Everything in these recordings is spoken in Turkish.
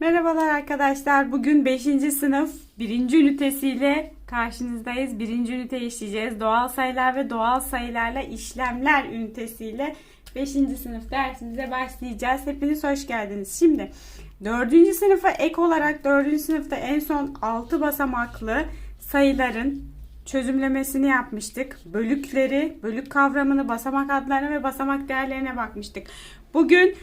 Merhabalar arkadaşlar. Bugün 5. sınıf 1. ünitesiyle karşınızdayız. 1. ünite işleyeceğiz. Doğal sayılar ve doğal sayılarla işlemler ünitesiyle 5. sınıf dersimize başlayacağız. Hepiniz hoş geldiniz. Şimdi 4. sınıfa ek olarak 4. sınıfta en son 6 basamaklı sayıların çözümlemesini yapmıştık. Bölükleri, bölük kavramını, basamak adlarına ve basamak değerlerine bakmıştık. Bugün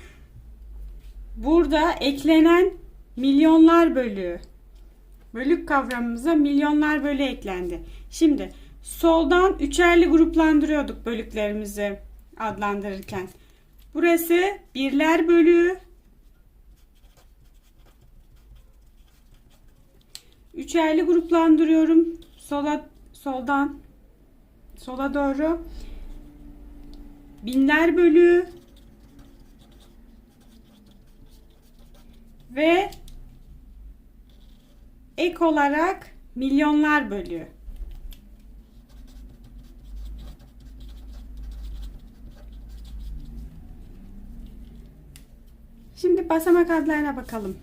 Burada eklenen milyonlar bölüğü. Bölük kavramımıza milyonlar bölü eklendi. Şimdi soldan üçerli gruplandırıyorduk bölüklerimizi adlandırırken. Burası birler bölüğü. Üçerli gruplandırıyorum. Sola soldan sola doğru. Binler bölüğü. ve ek olarak milyonlar bölüğü. Şimdi basamak adlarına bakalım.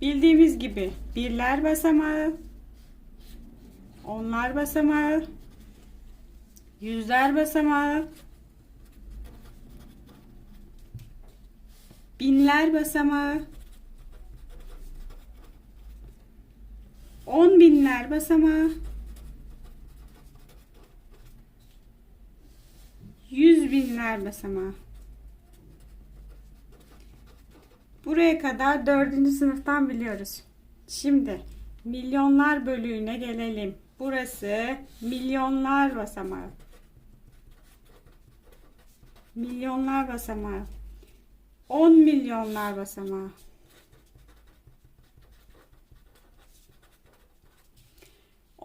Bildiğimiz gibi birler basamağı, onlar basamağı, yüzler basamağı, binler basamağı, On binler basamağı. Yüz binler basamağı. Buraya kadar dördüncü sınıftan biliyoruz. Şimdi milyonlar bölüğüne gelelim. Burası milyonlar basamağı. Milyonlar basamağı. 10 milyonlar basamağı.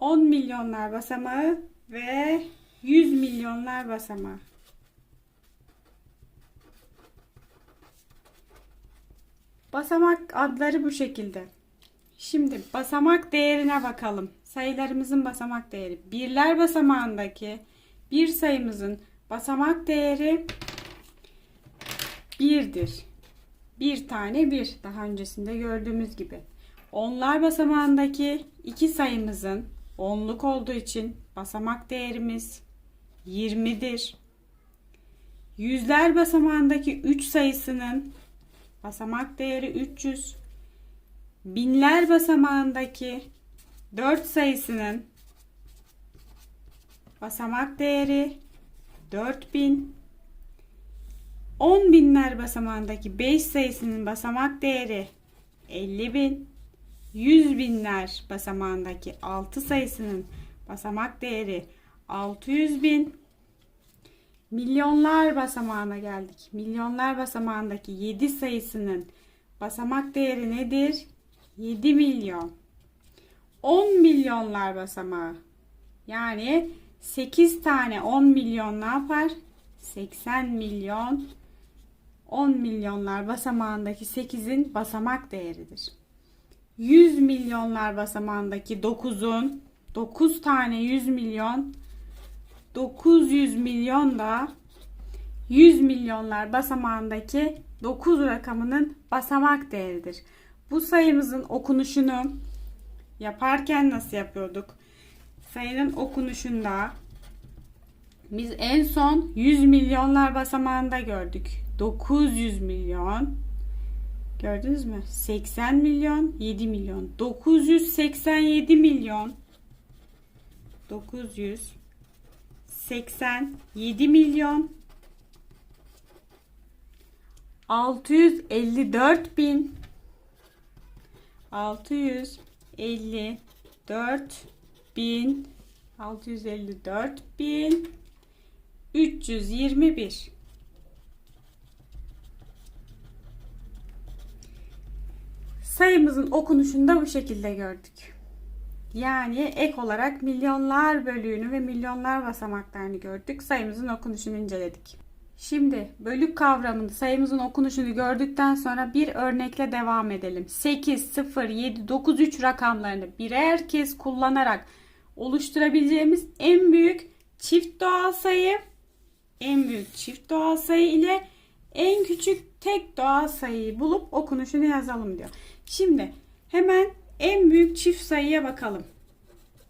10 milyonlar basamağı ve 100 milyonlar basamağı. Basamak adları bu şekilde. Şimdi basamak değerine bakalım. Sayılarımızın basamak değeri. Birler basamağındaki bir sayımızın basamak değeri birdir. Bir tane bir. Daha öncesinde gördüğümüz gibi. Onlar basamağındaki iki sayımızın onluk olduğu için basamak değerimiz 20'dir. Yüzler basamağındaki 3 sayısının basamak değeri 300. Binler basamağındaki 4 sayısının basamak değeri 4000. 10 binler basamağındaki 5 sayısının basamak değeri 50.000. 100 binler basamağındaki 6 sayısının basamak değeri 600 bin. Milyonlar basamağına geldik. Milyonlar basamağındaki 7 sayısının basamak değeri nedir? 7 milyon. 10 milyonlar basamağı. Yani 8 tane 10 milyon ne yapar? 80 milyon. 10 milyonlar basamağındaki 8'in basamak değeridir. 100 milyonlar basamağındaki 9'un 9 tane 100 milyon 900 milyon da 100 milyonlar basamağındaki 9 rakamının basamak değeridir. Bu sayımızın okunuşunu yaparken nasıl yapıyorduk? Sayının okunuşunda biz en son 100 milyonlar basamağında gördük. 900 milyon Gördünüz mü? 80 milyon, 7 milyon. 987 milyon. 987 milyon. 654 bin. 654 bin. 654 bin. 321. sayımızın okunuşunu da bu şekilde gördük. Yani ek olarak milyonlar bölüğünü ve milyonlar basamaklarını gördük. Sayımızın okunuşunu inceledik. Şimdi bölük kavramını sayımızın okunuşunu gördükten sonra bir örnekle devam edelim. 8, 0, 7, 9, 3 rakamlarını birer kez kullanarak oluşturabileceğimiz en büyük çift doğal sayı en büyük çift doğal sayı ile En küçük tek doğal sayıyı bulup okunuşunu yazalım diyor. Şimdi hemen en büyük çift sayıya bakalım.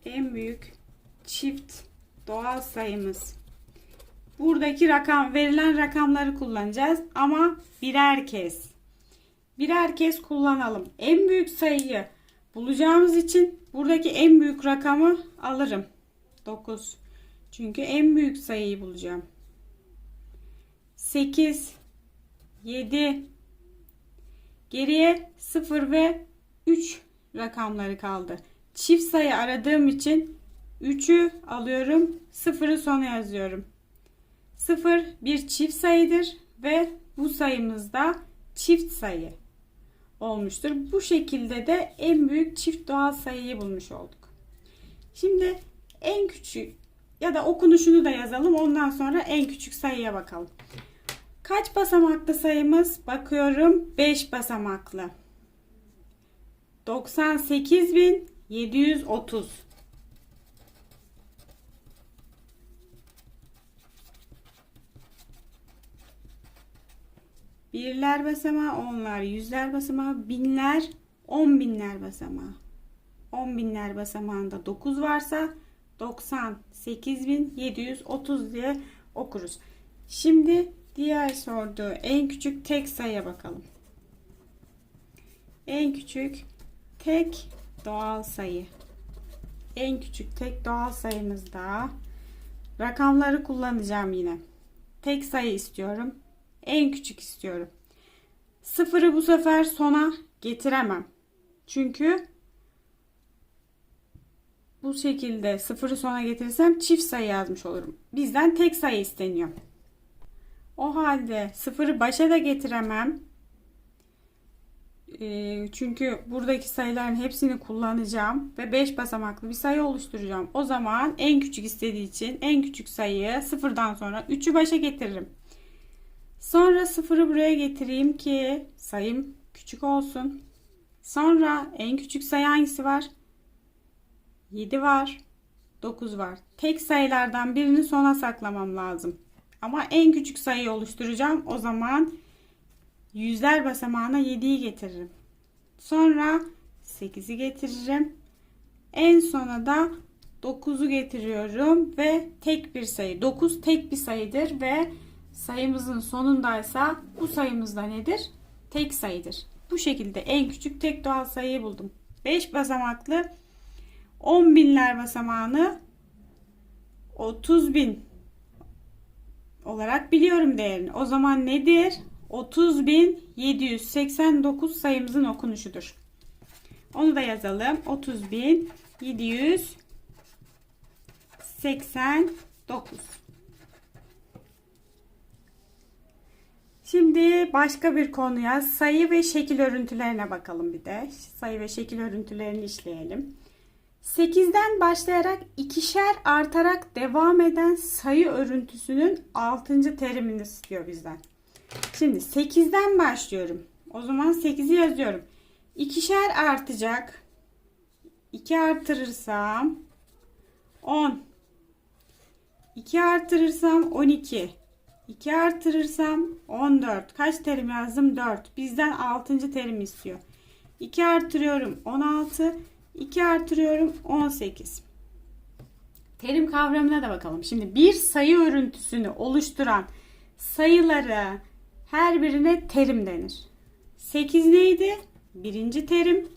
En büyük çift doğal sayımız. Buradaki rakam verilen rakamları kullanacağız ama birer kez. Birer kez kullanalım. En büyük sayıyı bulacağımız için buradaki en büyük rakamı alırım. 9. Çünkü en büyük sayıyı bulacağım. 8 7 Geriye 0 ve 3 rakamları kaldı. Çift sayı aradığım için 3'ü alıyorum. 0'ı sona yazıyorum. 0 bir çift sayıdır ve bu sayımız da çift sayı olmuştur. Bu şekilde de en büyük çift doğal sayıyı bulmuş olduk. Şimdi en küçük ya da okunuşunu da yazalım. Ondan sonra en küçük sayıya bakalım. Kaç basamaklı sayımız? Bakıyorum 5 basamaklı. 98.730. Birler basamağı, onlar, yüzler basamağı, binler, on binler basamağı. On binler basamağında 9 varsa 98.730 diye okuruz. Şimdi diğer sorduğu en küçük tek sayıya bakalım. En küçük tek doğal sayı. En küçük tek doğal sayımızda rakamları kullanacağım yine. Tek sayı istiyorum. En küçük istiyorum. Sıfırı bu sefer sona getiremem. Çünkü bu şekilde sıfırı sona getirirsem çift sayı yazmış olurum. Bizden tek sayı isteniyor. O halde sıfırı başa da getiremem. Ee, çünkü buradaki sayıların hepsini kullanacağım ve 5 basamaklı bir sayı oluşturacağım. O zaman en küçük istediği için en küçük sayıyı sıfırdan sonra 3'ü başa getiririm. Sonra sıfırı buraya getireyim ki sayım küçük olsun. Sonra en küçük sayı hangisi var? 7 var. 9 var. Tek sayılardan birini sona saklamam lazım. Ama en küçük sayıyı oluşturacağım. O zaman yüzler basamağına 7'yi getiririm. Sonra 8'i getiririm. En sona da 9'u getiriyorum ve tek bir sayı. 9 tek bir sayıdır ve sayımızın sonundaysa bu sayımız da nedir? Tek sayıdır. Bu şekilde en küçük tek doğal sayıyı buldum. 5 basamaklı 10 binler basamağını 30 bin olarak biliyorum değerini. O zaman nedir? 30.789 sayımızın okunuşudur. Onu da yazalım. 30.789 Şimdi başka bir konuya sayı ve şekil örüntülerine bakalım bir de. Sayı ve şekil örüntülerini işleyelim. 8'den başlayarak ikişer artarak devam eden sayı örüntüsünün 6. terimini istiyor bizden. Şimdi 8'den başlıyorum. O zaman 8'i yazıyorum. İkişer artacak. 2 artırırsam 10. 2 artırırsam 12. 2 artırırsam 14. Kaç terim yazdım? 4. Bizden 6. terim istiyor. 2 artırıyorum 16. 2 artırıyorum 18. Terim kavramına da bakalım. Şimdi bir sayı örüntüsünü oluşturan sayıları her birine terim denir. 8 neydi? Birinci terim.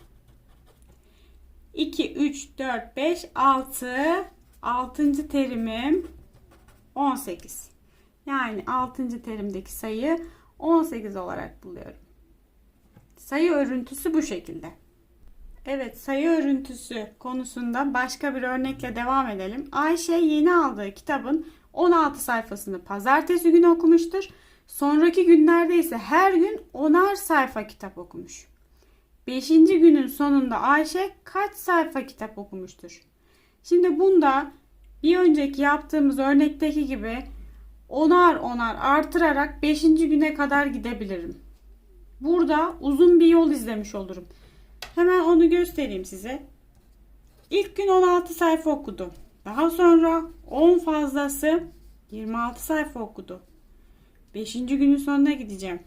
2, 3, 4, 5, 6. Altıncı terimim 18. Yani 6. terimdeki sayı 18 olarak buluyorum. Sayı örüntüsü bu şekilde. Evet sayı örüntüsü konusunda başka bir örnekle devam edelim. Ayşe yeni aldığı kitabın 16 sayfasını pazartesi günü okumuştur. Sonraki günlerde ise her gün 10'ar sayfa kitap okumuş. 5. günün sonunda Ayşe kaç sayfa kitap okumuştur? Şimdi bunda bir önceki yaptığımız örnekteki gibi onar onar artırarak 5. güne kadar gidebilirim. Burada uzun bir yol izlemiş olurum. Hemen onu göstereyim size. İlk gün 16 sayfa okudu. Daha sonra 10 fazlası 26 sayfa okudu. 5. günün sonuna gideceğim.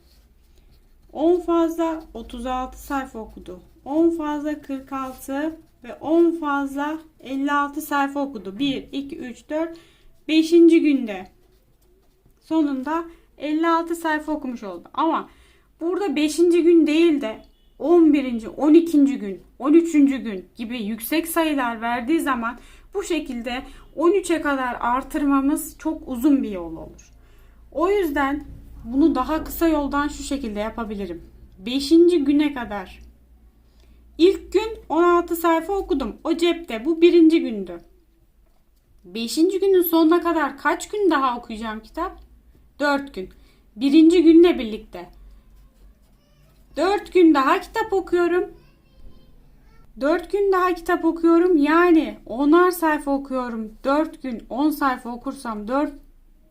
10 fazla 36 sayfa okudu. 10 fazla 46 ve 10 fazla 56 sayfa okudu. 1, 2, 3, 4, 5. günde sonunda 56 sayfa okumuş oldu. Ama burada 5. gün değil de 11. 12. gün, 13. gün gibi yüksek sayılar verdiği zaman bu şekilde 13'e kadar artırmamız çok uzun bir yol olur. O yüzden bunu daha kısa yoldan şu şekilde yapabilirim. 5. güne kadar. İlk gün 16 sayfa okudum. O cepte. Bu birinci gündü. 5. günün sonuna kadar kaç gün daha okuyacağım kitap? 4 gün. Birinci günle birlikte. 4 gün daha kitap okuyorum. 4 gün daha kitap okuyorum. Yani 10'ar sayfa okuyorum. 4 gün 10 sayfa okursam 4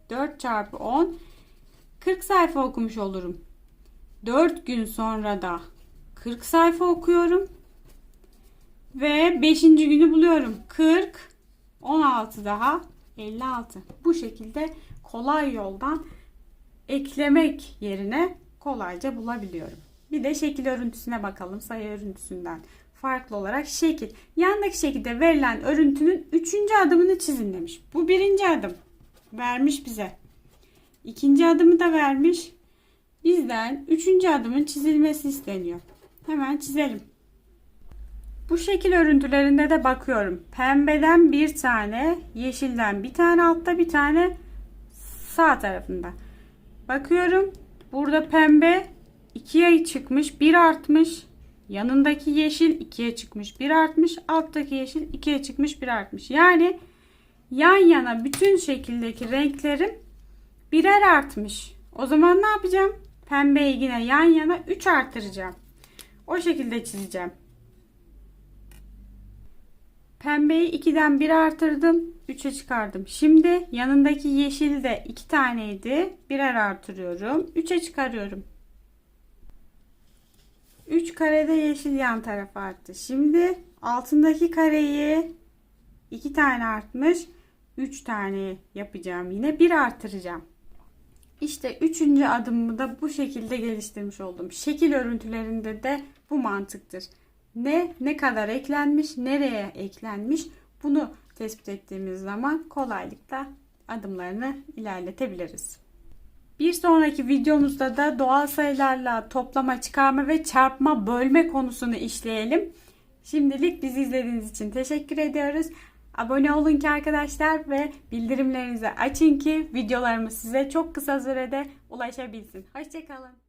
4 çarpı 10 40 sayfa okumuş olurum. 4 gün sonra da 40 sayfa okuyorum. Ve 5. günü buluyorum. 40 16 daha 56. Bu şekilde kolay yoldan eklemek yerine kolayca bulabiliyorum. Bir de şekil örüntüsüne bakalım sayı örüntüsünden. Farklı olarak şekil. Yandaki şekilde verilen örüntünün üçüncü adımını çizin demiş. Bu birinci adım. Vermiş bize. İkinci adımı da vermiş. Bizden üçüncü adımın çizilmesi isteniyor. Hemen çizelim. Bu şekil örüntülerinde de bakıyorum. Pembeden bir tane, yeşilden bir tane altta bir tane sağ tarafında. Bakıyorum. Burada pembe 2'ye çıkmış, 1 artmış. Yanındaki yeşil 2'ye çıkmış, 1 artmış. Alttaki yeşil 2'ye çıkmış, 1 artmış. Yani yan yana bütün şekildeki renklerim birer artmış. O zaman ne yapacağım? Pembeyi yine yan yana 3 artıracağım. O şekilde çizeceğim. Pembeyi 2'den 1 artırdım. 3'e çıkardım. Şimdi yanındaki yeşil de 2 taneydi. Birer artırıyorum. 3'e çıkarıyorum. 3 karede yeşil yan tarafa arttı. Şimdi altındaki kareyi 2 tane artmış. 3 tane yapacağım. Yine 1 artıracağım. İşte üçüncü adımımı da bu şekilde geliştirmiş oldum. Şekil örüntülerinde de bu mantıktır. Ne ne kadar eklenmiş, nereye eklenmiş bunu tespit ettiğimiz zaman kolaylıkla adımlarını ilerletebiliriz. Bir sonraki videomuzda da doğal sayılarla toplama, çıkarma ve çarpma, bölme konusunu işleyelim. Şimdilik bizi izlediğiniz için teşekkür ediyoruz. Abone olun ki arkadaşlar ve bildirimlerinizi açın ki videolarımız size çok kısa sürede ulaşabilsin. Hoşçakalın.